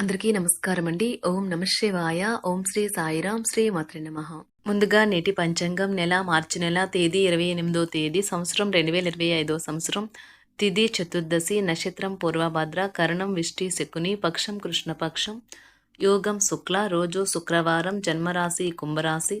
అందరికీ నమస్కారం అండి ఓం నమశివాయ ఓం శ్రీ సాయిరాం శ్రీ మాత్రి నమ. ముందుగా నేటి పంచాంగం నెల మార్చి నెల తేదీ ఇరవై ఎనిమిదో తేదీ సంవత్సరం రెండు వేల ఇరవై ఐదో సంవత్సరం. తిథి చతుర్దశి నక్షత్రం పూర్వభద్ర కరణం విష్టి శకుని పక్షం కృష్ణపక్షం. యోగం శుక్ల రోజు శుక్రవారం జన్మరాశి కుంభరాశి.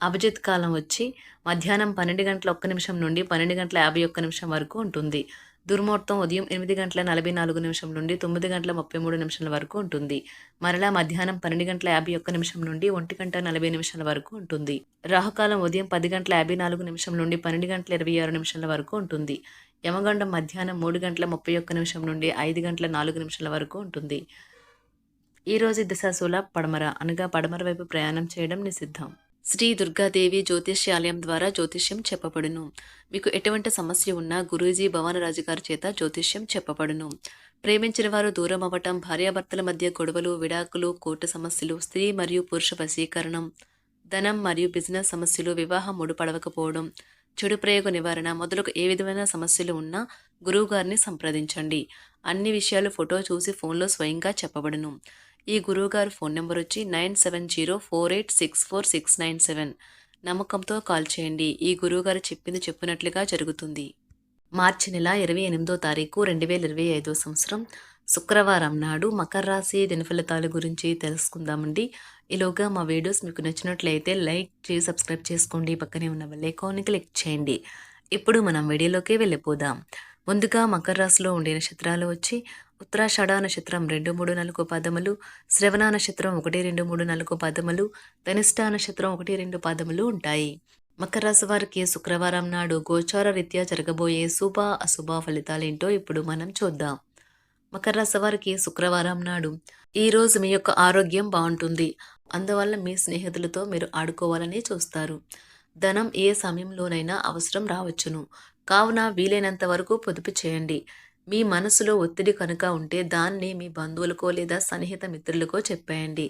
అభిజిత్ కాలం వచ్చి మధ్యాహ్నం పన్నెండు గంటల ఒక్క నిమిషం నుండి పన్నెండు గంటల యాభై ఒక్క నిమిషం వరకు ఉంటుంది. దుర్ముహూర్తం ఉదయం ఎనిమిది గంటల నలభై నాలుగు నిమిషం నుండి తొమ్మిది గంటల ముప్పై మూడు నిమిషాల వరకు ఉంటుంది. మరలా మధ్యాహ్నం పన్నెండు గంటల యాభై ఒక్క నిమిషం నుండి ఒంటి గంట నలభై నిమిషాల వరకు ఉంటుంది. రాహుకాలం ఉదయం పది గంటల యాభై నాలుగు నిమిషం నుండి పన్నెండు గంటల ఇరవై ఆరు నిమిషాల వరకు ఉంటుంది. యమగండం మధ్యాహ్నం మూడు గంటల ముప్పై ఒక్క నిమిషం నుండి ఐదు గంటల నాలుగు నిమిషాల వరకు ఉంటుంది. ఈరోజు రోజు దిశాశూల పడమర అనగా పడమర వైపు ప్రయాణం చేయడం నిషిద్ధం. శ్రీ దుర్గాదేవి జ్యోతిష్యాలయం ద్వారా జ్యోతిష్యం చెప్పబడును. మీకు ఎటువంటి సమస్య ఉన్నా గురూజీ భవానరాజు గారి చేత జ్యోతిష్యం చెప్పబడును. ప్రేమించిన వారు దూరం అవ్వటం భార్యాభర్తల మధ్య గొడవలు విడాకులు కోర్టు సమస్యలు స్త్రీ మరియు పురుష వశీకరణం ధనం మరియు బిజినెస్ సమస్యలు వివాహం ముడిపడవకపోవడం చెడు ప్రయోగ నివారణ మొదలగు ఏ విధమైన సమస్యలు ఉన్నా గురువు గారిని సంప్రదించండి. అన్ని విషయాలు ఫోటో చూసి ఫోన్లో స్వయంగా చెప్పబడును. ఈ గురువుగారు ఫోన్ నెంబర్ వచ్చి nine seven zero four eight six four six nine seven. నమ్మకంతో కాల్ చేయండి. ఈ గురువుగారు చెప్పింది చెప్పినట్లుగా జరుగుతుంది. మార్చి నెల ఇరవై ఎనిమిదో తారీఖు రెండు వేల ఇరవై ఐదో సంవత్సరం. శుక్రవారం నాడు మకర రాశి దినఫలితాల గురించి తెలుసుకుందామండి. ఈలోగా మా వీడియోస్ మీకు నచ్చినట్లయితే లైక్ చేసి సబ్స్క్రైబ్ చేసుకోండి. పక్కనే ఉన్న బెల్లైకాన్ని క్లిక్ చేయండి. ఇప్పుడు మనం వీడియోలోకి వెళ్ళిపోదాం. ముందుగా మకర రాశిలో ఉండే నక్షత్రాలు వచ్చి ఉత్తరాషాఢ నక్షత్రం రెండు మూడు నాలుగు పదములు శ్రవణ నక్షత్రం ఒకటి రెండు మూడు నాలుగు పదములు ధనిష్ట నక్షత్రం ఒకటి రెండు పదములు ఉంటాయి. మకర రాశి వారికి శుక్రవారం నాడు గోచార రీత్యా జరగబోయే శుభ అశుభ ఫలితాలేంటో ఇప్పుడు మనం చూద్దాం. మకర రాశి వారికి శుక్రవారం నాడు ఈ రోజు మీ యొక్క ఆరోగ్యం బాగుంటుంది. అందువల్ల మీ స్నేహితులతో మీరు ఆడుకోవాలని చూస్తారు. ధనం ఏ సమయంలోనైనా అవసరం రావచ్చును. కావున వీలైనంత వరకు పొదుపు చేయండి. మీ మనసులో ఒత్తిడి కనుక ఉంటే దాన్ని మీ బంధువులకో లేదా సన్నిహిత మిత్రులకో చెప్పేయండి.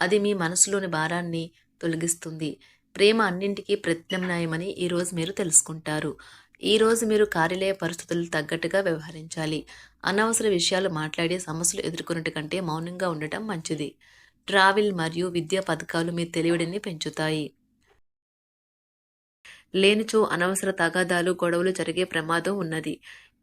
అది మీ మనసులోని భారాన్ని తొలగిస్తుంది. ప్రేమ అన్నింటికీ ప్రత్యామ్నాయమని ఈరోజు మీరు తెలుసుకుంటారు. ఈరోజు మీరు కార్యాలయ పరిస్థితులు తగ్గట్టుగా వ్యవహరించాలి. అనవసర విషయాలు మాట్లాడి సమస్యలు ఎదుర్కొన్నట్టు కంటే మౌనంగా ఉండటం మంచిది. ట్రావెల్ మరియు విద్యా పథకాలు మీ తెలివిడిని పెంచుతాయి. లేనిచో అనవసర తగాదాలు గొడవలు జరిగే ప్రమాదం ఉన్నది.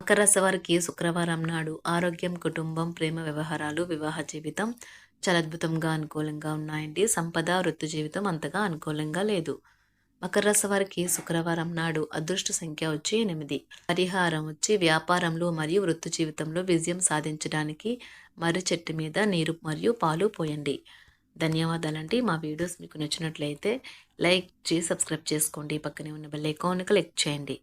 మకరసవారికి వారికి శుక్రవారం నాడు ఆరోగ్యం కుటుంబం ప్రేమ వ్యవహారాలు వివాహ జీవితం చాలా అద్భుతంగా అనుకూలంగా ఉన్నాయండి. సంపద వృత్తి జీవితం అంతగా అనుకూలంగా లేదు. మకర వారికి శుక్రవారం నాడు అదృష్ట సంఖ్య వచ్చి ఎనిమిది. పరిహారం వచ్చి వ్యాపారంలో మరియు వృత్తి జీవితంలో విజయం సాధించడానికి మర్రి చెట్టు మీద నీరు మరియు పాలు పోయండి. ధన్యవాదాలండి. మా వీడియోస్ మీకు నచ్చినట్లయితే లైక్ చేసి సబ్స్క్రైబ్ చేసుకోండి. పక్కనే ఉన్న బెల్ ఐకాన్ క్లిక్ చేయండి.